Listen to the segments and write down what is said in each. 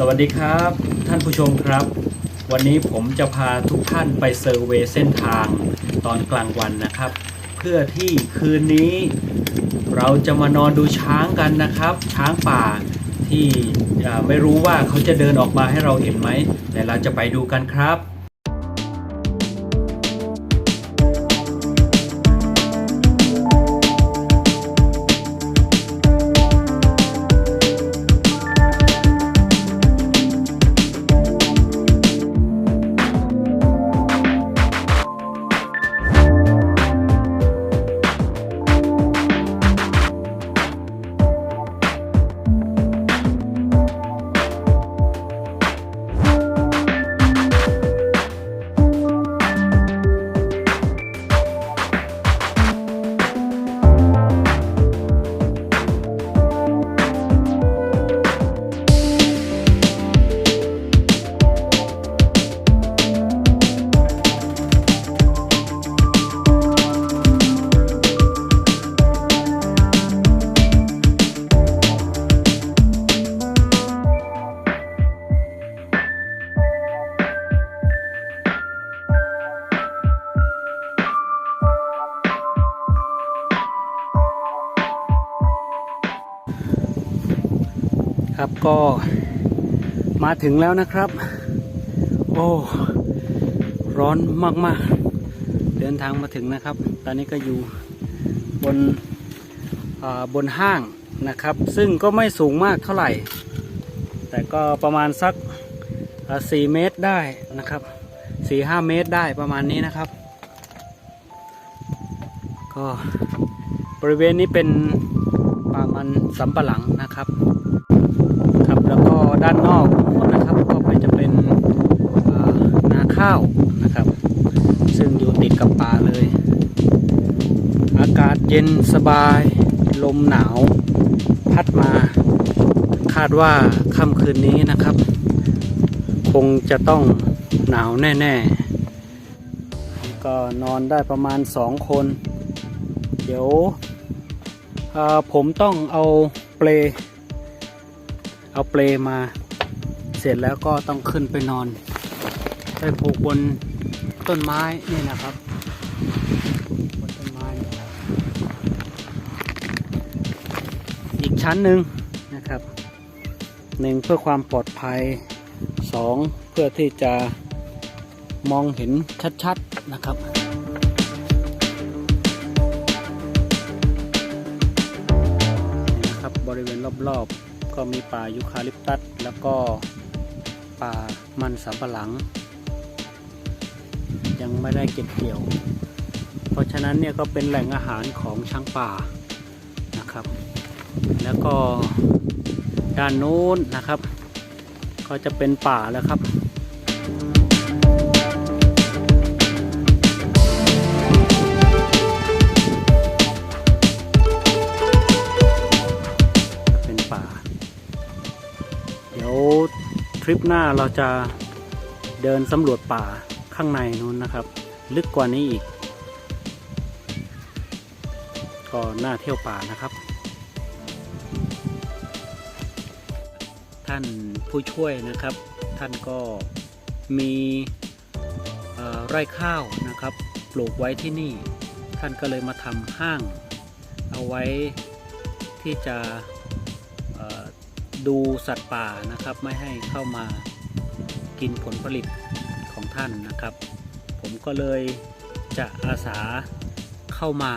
สวัสดีครับ ท่านผู้ชมครับ วันนี้ผมจะพาทุกท่านไปเซอร์เวยเส้นทางตอนกลางวันนะครับ เพื่อที่คืนนี้ เราจะมานอนดูช้างกันนะครับ ช้างป่าที่ไม่รู้ว่าเขาจะเดินออกมาให้เราเห็นไหม แต่เราจะไปดูกันครับ ก็มาถึงแล้วนะครับ โอ้ ร้อนมากๆ เดินทางมาถึงนะครับ ตอนนี้ก็อยู่บนบนห้างนะครับ ซึ่งก็ไม่สูงมากเท่าไหร่ แต่ก็ประมาณสักอ่า4เมตรได้นะครับ 4-5 เมตรได้ประมาณนี้นะครับ ก็บริเวณนี้เป็นป่ามันสำปะหลังนะครับ ด้านนอกนะครับก็ไปจะเป็นนาข้าวนะครับ ซึ่งอยู่ติดกับป่าเลย อากาศเย็นสบาย ลมหนาว พัดมา คาดว่าค่ำคืนนี้นะครับ คงจะต้องหนาวแน่ ๆ ก็นอนได้ประมาณสองคน เดี๋ยวผมต้องเอาเปล เอาเปลมา เสร็จแล้วก็ต้องขึ้นไปนอนไปผูกบนต้นไม้นี่นะครับบนต้นไม้อีกชั้นหนึ่งนะครับหนึ่งเพื่อความปลอดภัยสองเพื่อที่จะมองเห็นชัดๆนะครับนี่นะครับบริเวณรอบๆ ก็มีป่ายูคาลิปตัสแล้วก็ป่ามันสำปะหลัง ยังไม่ได้เก็บเกี่ยว เพราะฉะนั้นเนี่ยก็เป็นแหล่งอาหารของช้างป่านะครับ แล้วก็ด้านนู้นนะครับ ก็จะเป็นป่าแล้วครับ ทริปหน้าเราจะเดินสำรวจป่าข้างในนู้นนะครับ ลึกกว่านี้อีก ก็น่าเที่ยวป่านะครับ ท่านผู้ช่วยนะครับ ท่านก็มีไร่ข้าวนะครับ ปลูกไว้ที่นี่ ท่านก็เลยมาทำห้าง เอาไว้ที่จะ ดูสัตว์ป่านะครับ ไม่ให้เข้ามากินผลผลิตของท่านนะครับ ผมก็เลยจะอาสาเข้ามา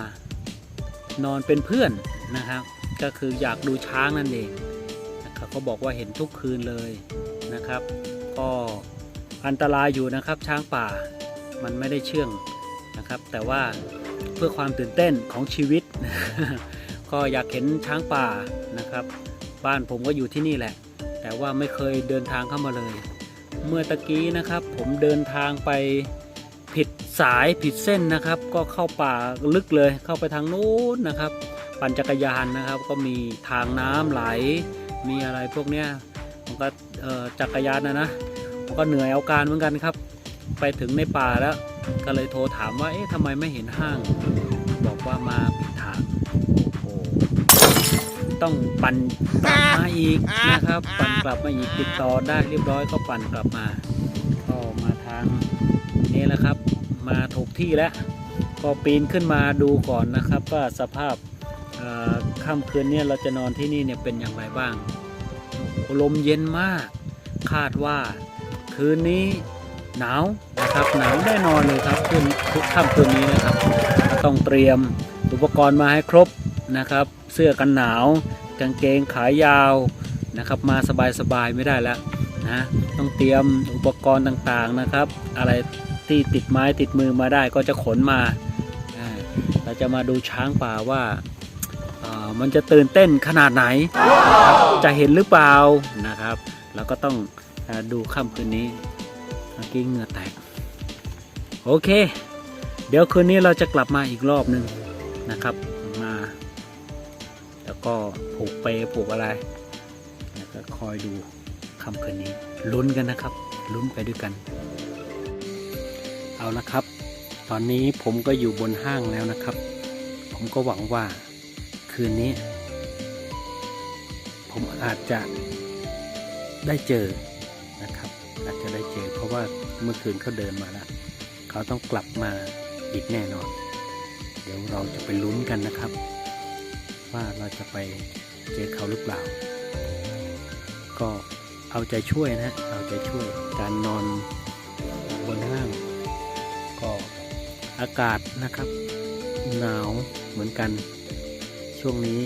นอนเป็นเพื่อนนะครับ ก็คืออยากดูช้างนั่นเองนะครับเขาบอกว่าเห็นทุกคืนเลยนะครับ ก็อันตรายอยู่นะครับช้างป่ามันไม่ได้เชื่องนะครับ แต่ว่าเพื่อความตื่นเต้นของชีวิต ก็อยากเห็นช้างป่านะครับ บ้านผมก็อยู่ที่นี่แหละ แต่ว่าไม่เคยเดินทางเข้ามาเลย เมื่อตะกี้นะครับ ผมเดินทางไปผิดสายผิดเส้นนะครับ ก็เข้าป่าลึกเลยเข้าไปทางนู้นนะครับ ปั่นจักรยานนะครับ ก็มีทางน้ำไหล มีอะไรพวกเนี้ยผมก็จักรยานนะนะก็เหนื่อยเอาการเหมือนกันครับ ไปถึงในป่าแล้ว ก็เลยโทรถามว่าเอ๊ะทำไมไม่เห็นห้าง บอกว่ามาผิด ต้องปั่นกลับมาอีกนะครับ ปั่นกลับมาอีกติดต่อได้เรียบร้อยก็ปั่นกลับมา ก็มาทางนี้แหละครับ มาถูกที่แล้ว ก็ปีนขึ้นมาดูก่อนนะครับว่าสภาพเอ่อค่ำคืนเนี้เราจะนอนที่นี่เนี่ยเป็นอย่างไรบ้างโอ้โหลมเย็นมาก คาดว่าคืนนี้หนาวนะครับหนาวแน่นอนเลยครับคืนทุกค่ำคืนนี้นะครับ ต้องเตรียมอุปกรณ์มาให้ครบนะครับ เสื้อกันหนาว กางเกงขายาวนะครับมาสบายๆไม่ได้แล้วนะต้องเตรียมอุปกรณ์ต่างๆนะครับ อะไรที่ติดไม้ติดมือมาได้ก็จะขนมา เราจะมาดูช้างป่าว่ามันจะตื่นเต้นขนาดไหน จะเห็นหรือเปล่านะครับ เราก็ต้องดูค่ำคืนนี้เมื่อกี้เหงื่อแตก โอเค เดี๋ยวคืนนี้เราจะกลับมาอีกรอบหนึ่งนะครับ ก็ผูกเปผูกอะไรแล้วก็คอยดูคำคืนนี้ลุ้นกันนะครับ ลุ้นไปด้วยกัน เอาละครับ ตอนนี้ผมก็อยู่บนห้างแล้วนะครับ ผมก็หวังว่าคืนนี้ ผมอาจจะได้เจอนะครับ อาจจะได้เจอ เพราะว่าเมื่อคืนเขาเดินมาแล้วเขาต้องกลับมาอีกแน่นอน เดี๋ยวเราจะไปลุ้นกันนะครับ ว่าเราจะไปเจอเขาหรือเปล่า ก็เอาใจช่วยนะเอาใจช่วยการนอนบนห้าง ก็อากาศนะครับ หนาวเหมือนกัน ช่วงนี้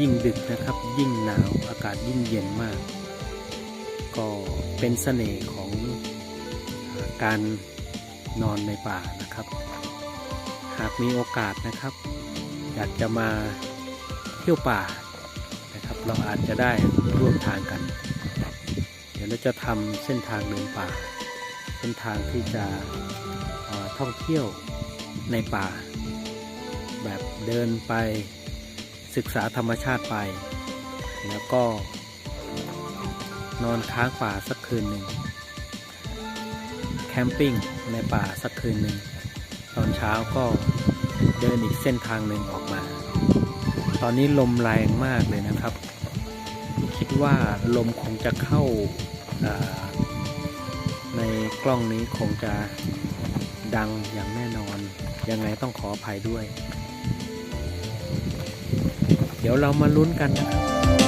ยิ่งดึกนะครับ ยิ่งหนาวอากาศยิ่งเย็นมาก ก็เป็นเสน่ห์ของการนอนในป่านะครับ หากมีโอกาสนะครับ อยากจะมา เที่ยวป่านะครับ เราอาจจะได้ร่วมทางกัน เดี๋ยวเราจะทำเส้นทางเดินป่า เส้นทางที่จะท่องเที่ยวในป่า แบบเดินไปศึกษาธรรมชาติไป แล้วก็นอนค้างป่าสักคืนหนึ่งแคมปิ้งในป่าสักคืนหนึ่งตอนเช้าก็เดินอีกเส้นทางหนึ่งออกมา ตอนนี้ลมแรงมากเลยนะครับ คิดว่าลมคงจะเข้าาในกล้องนี้คงจะดังอย่างแน่นอน ยังไงต้องขออภัยด้วย เดี๋ยวเรามาลุ้นกันนะครับ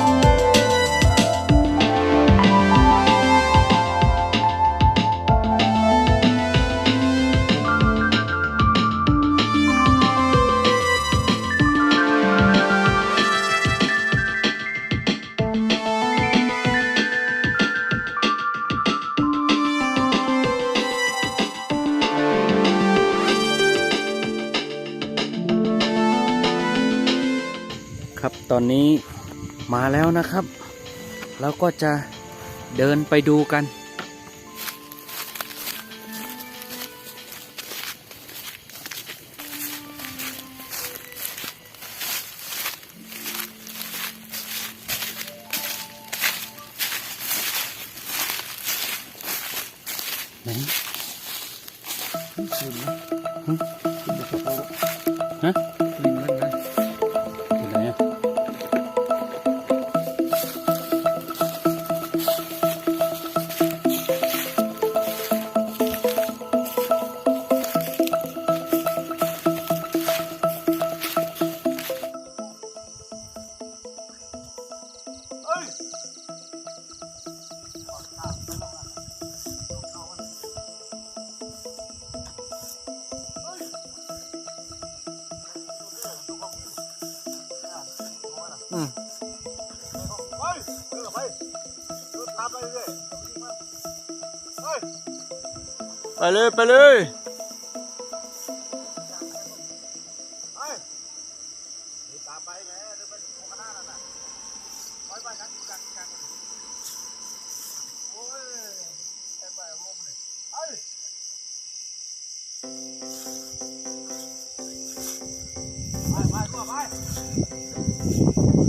อนนี้มาแล้วนะครับเราก็จะเดินไปดูกัน ไปกันกันกันโอ้ยไปไปโว้มันไปไปไปตัวไป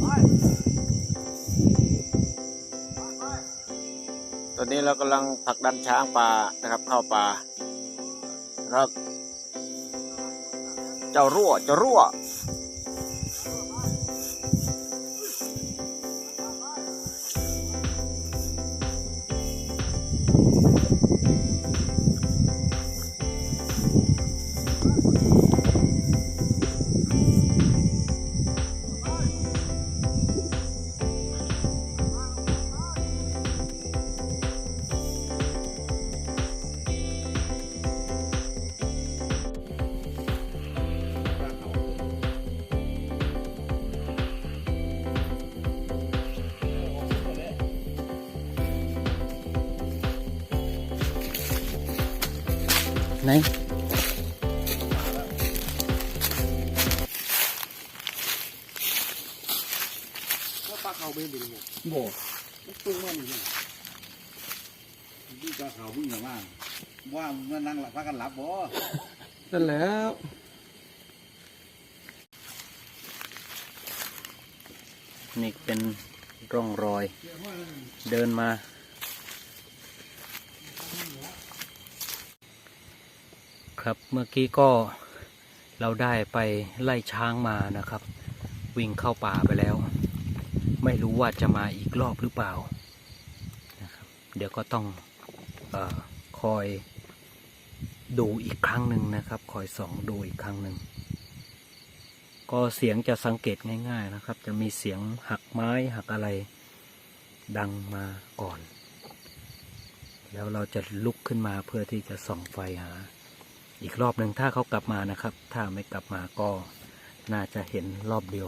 ไปไปไปตอนนี้เรากำลังผลักดันช้างป่านะครับเข้าป่า ครับ เจ้ารั่วเจ้ารั่ว ไหนก็ปลาเขาไปดึงหมดโบมันตุ้งมันอยู่นี่วิ่งปลาเขาวิ่งมาว่ามันนั่งหลับพักกันหลับบ่นั่นแล้วนี่เป็นร่องรอย เดินมา ครับ เมื่อกี้ก็เราได้ไปไล่ช้างมานะครับ วิ่งเข้าป่าไปแล้ว ไม่รู้ว่าจะมาอีกรอบหรือเปล่านะครับเดี๋ยวก็ต้องออคอยดูอีกครั้งหนึ่งนะครับ คอยส่องดูอีกครั้งหนึ่งก็เสียงจะสังเกตง่าย ๆนะครับ จะมีเสียงหักไม้หักอะไรดังมาก่อน แล้วเราจะลุกขึ้นมาเพื่อที่จะส่องไฟหา อีกรอบหนึ่งถ้าเขากลับมานะครับ ถ้าไม่กลับมาก็น่าจะเห็นรอบเดียว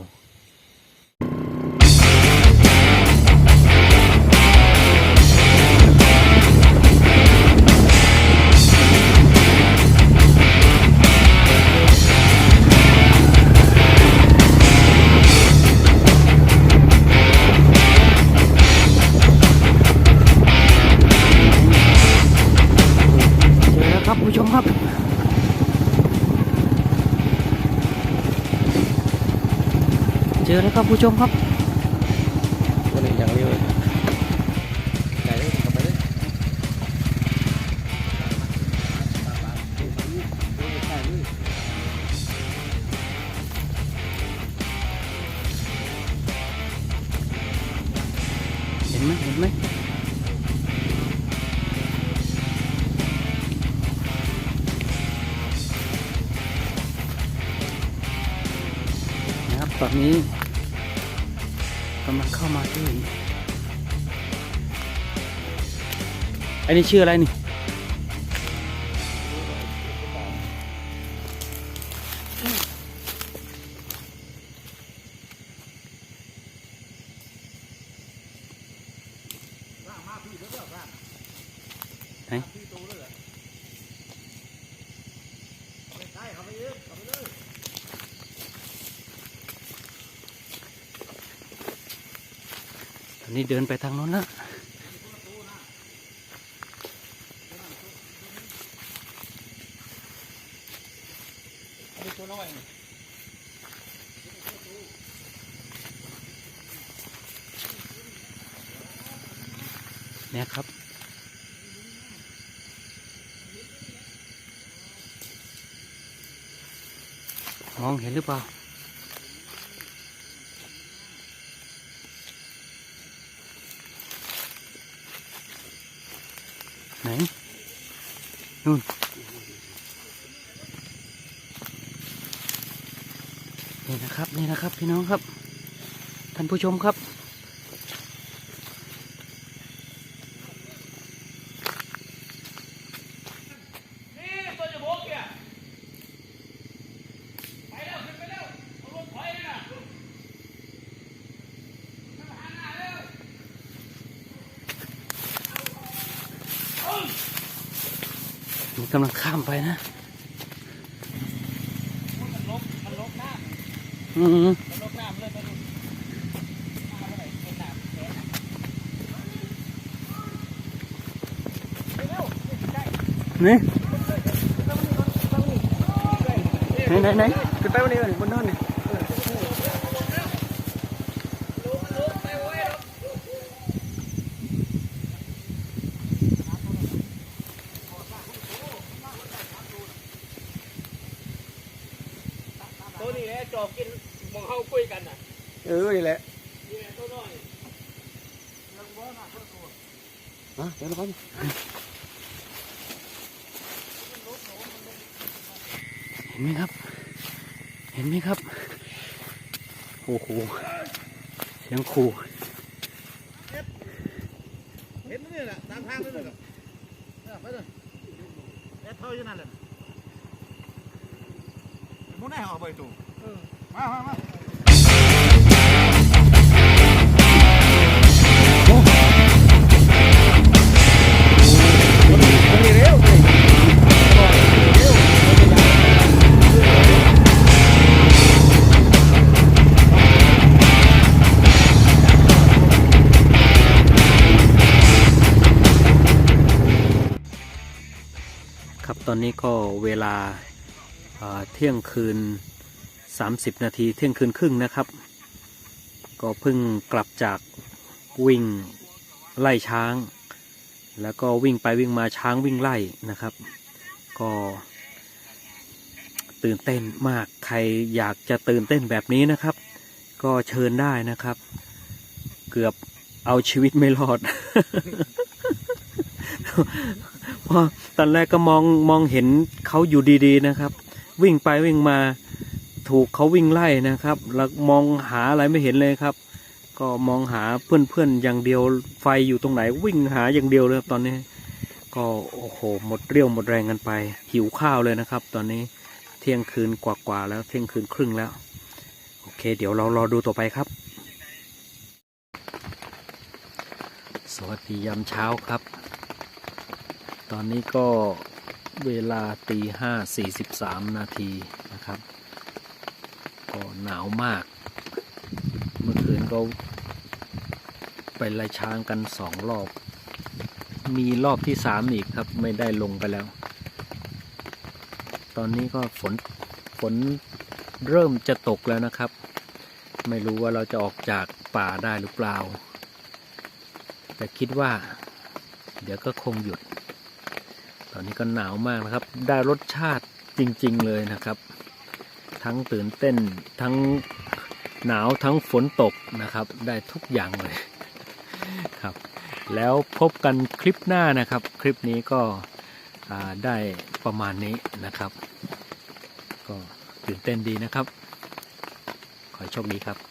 เจอแล้วครับผู้ชมครับ มาที่นี่อันนี้ชื่ออะไรนี่ เนี่ยครับ มองเห็นหรือเปล่าไหนนู่น นี่นะครับนี่นะครับพี่น้องครับท่านผู้ชมครับมันกำลังข้ามไปนะ อืมนี่ไหนไหนไหนขึ้นไปวันนี้บนโน่นนี่ ตัวนี้แหละจอบกินมองเข้าคุยกันน่ะ เออนี่แหละนี่แหละตัวน้อยฮะเดี๋ยวก่อนเห็นไหมครับ เห็นไหมครับ โอ้โห เสียงขู่เห็นนี่แหละตามทางนี่แหละไปเลยแอดเท่าอยู่นั่นแหละมุนได้หอใบตูมามามา ก็เวลาเที่ยงคืน 30 นาทีเที่ยงคืนครึ่งนะครับ ก็เพิ่งกลับจากวิ่งไล่ช้าง แล้วก็วิ่งไปวิ่งมาช้างวิ่งไล่นะครับ ก็ตื่นเต้นมากใครอยากจะตื่นเต้นแบบนี้นะครับ ก็เชิญได้นะครับ เกือบเอาชีวิตไม่รอด พราะตอนแรกก็มองมองเห็นเขาอยู่ดีๆนะครับ วิ่งไปวิ่งมาถูกเขาวิ่งไล่นะครับ แล้วมองหาอะไรไม่เห็นเลยครับ ก็มองหาเพื่อนๆอย่างเดียวไฟอยู่ตรงไหนวิ่งหาอย่างเดียวเลยครับตอนนี้ ก็โอ้โหหมดเรี่ยวหมดแรงกันไป หิวข้าวเลยนะครับ ตอนนี้เที่ยงคืนกว่าๆแล้วเที่ยงคืนครึ่งแล้ว โอเค เดี๋ยวเรารอดูต่อไปครับ สวัสดียามเช้าครับ ตอนนี้ก็เวลาตีห้าสี่สิบสามนาทีนะครับ ก็หนาวมาก เมื่อคืนก็ไปไล่ช้างกันสองรอบ มีรอบที่สามอีกครับไม่ได้ลงไปแล้ว ตอนนี้ก็ฝนฝนเริ่มจะตกแล้วนะครับ ไม่รู้ว่าเราจะออกจากป่าได้หรือเปล่า แต่คิดว่า เดี๋ยวก็คงหยุด อนนี้ก็หนาวมากนะครับ ได้รสชาติจริง ๆ เลยนะครับ ทั้งตื่นเต้นทั้งหนาวทั้งฝนตกนะครับ ได้ทุกอย่างเลยครับ แล้วพบกันคลิปหน้านะครับ คลิปนี้ก็ได้ประมาณนี้นะครับ ก็ตื่นเต้นดีนะครับ ขอโชคดีครับ